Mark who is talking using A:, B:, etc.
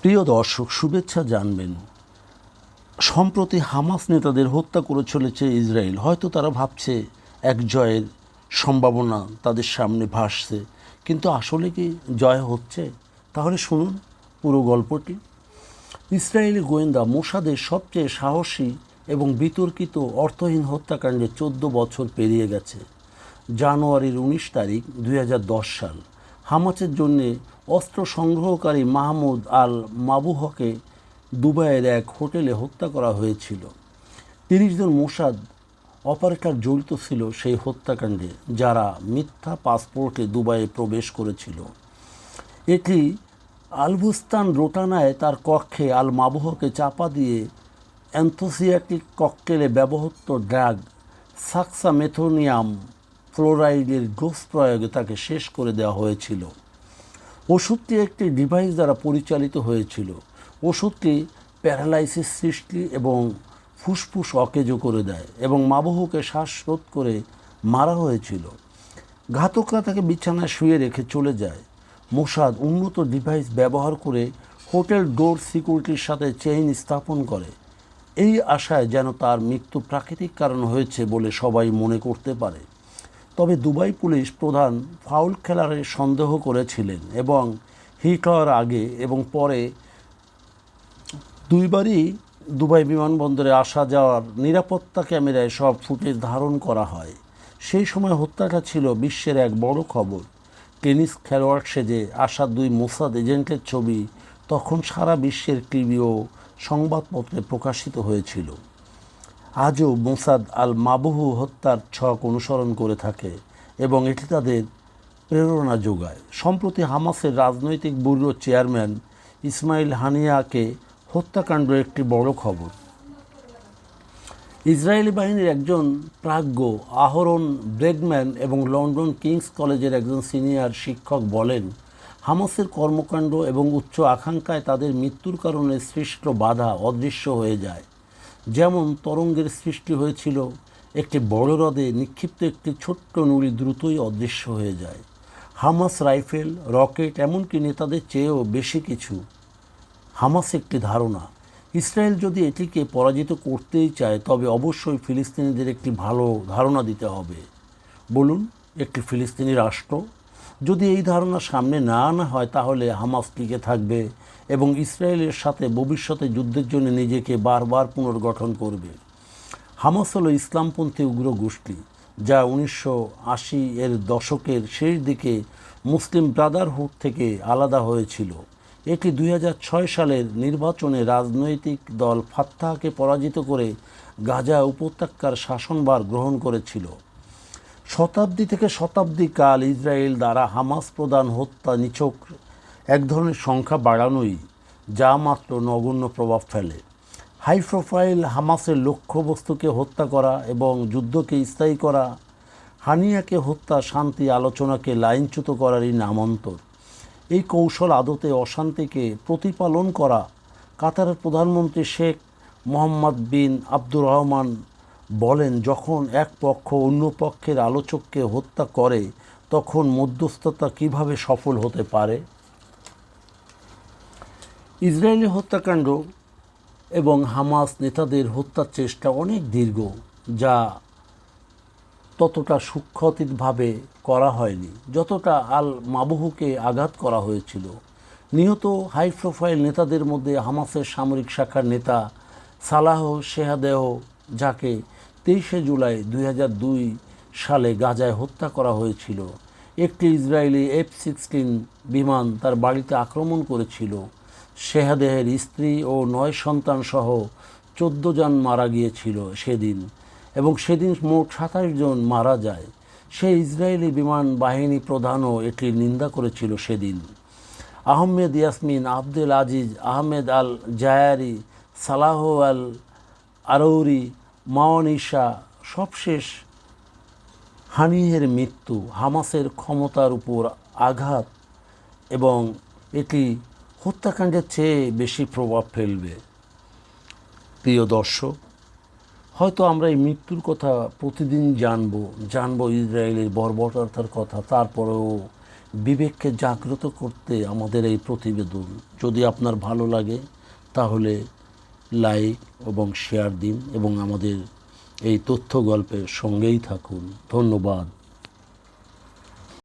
A: প্রিয় দর্শক, শুভেচ্ছা জানবেন। সম্প্রতি হামাস নেতাদের হত্যা করে চলেছে ইসরায়েল। হয়তো তারা ভাবছে, এক জয়ের সম্ভাবনা তাদের সামনে ভাসছে। কিন্তু আসলে কি জয় হচ্ছে? তাহলে শুনুন পুরো গল্পটি। ইসরায়েলি গোয়েন্দা মোসাদের সবচেয়ে সাহসী এবং বিতর্কিত অর্থহীন হত্যাকাণ্ডে চোদ্দ বছর পেরিয়ে গেছে। জানুয়ারির উনিশ তারিখ দু হাজার দশ সাল। হামাসের জন্যে অস্ত্র সংগ্রহকারী মাহমুদ আল মাবুহকে দুবাইয়ের এক হোটেলে হত্যা করা হয়েছিল। তিরিশ জন মোসাদ অপারেটর জড়িত ছিল সেই হত্যাকাণ্ডে, যারা মিথ্যা পাসপোর্টে দুবাইয়ে প্রবেশ করেছিল। এটি আলবুস্তান রোটানায় তার কক্ষে আল মাবুহকে চাপা দিয়ে অ্যান্থোসিয়াটিক ককটেলে ব্যবহৃত ড্রাগ সাক্সামেথোনিয়াম ফ্লোরাইডের ডোজ প্রয়োগে তাকে শেষ করে দেওয়া হয়েছিল। ওষুধটি একটি ডিভাইস দ্বারা পরিচালিত হয়েছিল। ওষুধটি প্যারালাইসিস সৃষ্টি এবং ফুসফুস অকেজো করে দেয় এবং মাবহুকে শ্বাসরোধ করে মারা হয়েছিল। ঘাতকরা তাকে বিছানায় শুয়ে রেখে চলে যায়। মোসাদ উন্নত ডিভাইস ব্যবহার করে হোটেল ডোর সিকিউরিটির সাথে চেইন স্থাপন করে। এই আশায় যেন তার মৃত্যু প্রাকৃতিক কারণ হয়েছে বলে সবাই মনে করতে পারে। তবে দুবাই পুলিশ প্রধান ফাউল খেলারে সন্দেহ করেছিলেন এবং হিট হওয়ার আগে এবং পরে দুইবারই দুবাই বিমানবন্দরে আসা যাওয়ার নিরাপত্তা ক্যামেরায় সব ফুটেজ ধারণ করা হয়। সেই সময় হত্যাটা ছিল বিশ্বের এক বড় খবর। টেনিস খেলোয়াড় সেজে আসা দুই মোসাদ এজেন্টের ছবি তখন সারা বিশ্বের টিভি ও সংবাদপত্রে প্রকাশিত হয়েছিল। আজও মোসাদ আল মাবুহু হত্যার ছক অনুসরণ করে থাকে এবং এটি তাদের প্রেরণা যোগায়। সম্প্রতি হামাসের রাজনৈতিক ব্যুরোর চেয়ারম্যান ইসমাইল হানিয়াকে হত্যাকাণ্ড একটি বড় খবর। ইসরায়েলি বাহিনীর একজন প্রাজ্ঞ আহরণ ব্রেগম্যান এবং লন্ডন কিংস কলেজের একজন সিনিয়র শিক্ষক বলেন, হামাসের কর্মকাণ্ড এবং উচ্চ আকাঙ্ক্ষায় তাদের মৃত্যুর কারণে সৃষ্ট বাধা অদৃশ্য হয়ে যায়। যেমন তরঙ্গের সৃষ্টি হয়েছিল, একটি বড় হ্রদে নিক্ষিপ্ত একটি ছোট্ট নুড়ি দ্রুতই অদৃশ্য হয়ে যায়। হামাস রাইফেল, রকেট এমনকি নেতাদের চেয়েও বেশি কিছু। হামাস একটি ধারণা, ইসরায়েল যদি এটিকে পরাজিত করতেই চায়, তবে অবশ্যই ফিলিস্তিনিদের একটি ভালো ধারণা দিতে হবে। বলুন, একটি ফিলিস্তিনি রাষ্ট্র? যদি এই ধারণা সামনে না আনা হয়, তাহলে হামাস টিকে থাকবে এবং ইসরায়েলের সাথে ভবিষ্যতে যুদ্ধের জন্য নিজেকে বারবার পুনর্গঠন করবে। হামাস হলো ইসলামপন্থী উগ্র গোষ্ঠী, যা উনিশশো আশি এর দশকের শেষ দিকে মুসলিম ব্রাদারহুড থেকে আলাদা হয়েছিল। এটি দুই হাজার ছয় সালের নির্বাচনে রাজনৈতিক দল ফাত্তাহকে পরাজিত করে গাজা উপত্যকার শাসনভার গ্রহণ করেছিল। শতাব্দী থেকে শতাব্দী কাল ইসরায়েল দ্বারা হামাস প্রধান হত্যা নিছক এক ধরনের সংখ্যা বাড়ানোই যা মাত্র নগণ্য প্রভাব ফেলে। হাই প্রোফাইল হামাসের লক্ষ্যবস্তুকে হত্যা করা এবং যুদ্ধকে স্থায়ী করা, হানিয়াকে হত্যা, শান্তি, আলোচনাকে লাইনচ্যুত করারই নামান্তর। এই কৌশল আদতে অশান্তিকে প্রতিপালন করা কাতারের প্রধানমন্ত্রী শেখ মোহাম্মদ বিন আব্দুর রহমান বলেন, যখন এক পক্ষ অন্য পক্ষের আলোচককে হত্যা করে, তখন মধ্যস্থতা কীভাবে সফল হতে পারে? ইসরায়েলি হত্যাকাণ্ড এবং হামাস নেতাদের হত্যার চেষ্টা অনেক দীর্ঘ, যা ততটা সূক্ষ্মতিকভাবে করা হয়নি, যতটা আল মাবুহুকে আঘাত করা হয়েছিল। নিহত হাই প্রোফাইল নেতাদের মধ্যে হামাসের সামরিক শাখার নেতা সালাহ শেহাদেহ, যাকে তেইশে জুলাই দু হাজার দুই সালে গাজায় হত্যা করা হয়েছিল, একটি ইসরায়েলি এফ সিক্সটিন বিমান তার বাড়িতে আক্রমণ করেছিল। শেহাদেহের স্ত্রী ও নয় সন্তান সহ চোদ্দ জন মারা গিয়েছিল সেদিন এবং সেদিন মোট সাতাশ জন মারা যায়। সে ইসরায়েলি বিমান বাহিনী প্রধানও এটির নিন্দা করেছিল সেদিন। আহমেদ ইয়াসমিন, আবদুল আজিজ, আহমেদ আল জায়ারি, সালাহ আল আরৌরি মাওয়ানিশা সবশেষ হানিহের মৃত্যু, হামাসের ক্ষমতার উপর আঘাত এবং এটি হত্যাকাণ্ডের চেয়ে বেশি প্রভাব ফেলবে। প্রিয় দর্শক, হয়তো আমরা এই মৃত্যুর কথা প্রতিদিন জানব জানব ইসরায়েলের বর্বরতার কথা, তারপরেও বিবেককে জাগ্রত করতে আমাদের এই প্রতিবেদন। যদি আপনার ভালো লাগে, তাহলে লাইক এবং শেয়ার দিন এবং আমাদের এই তথ্য গল্পের সঙ্গেই থাকুন। ধন্যবাদ।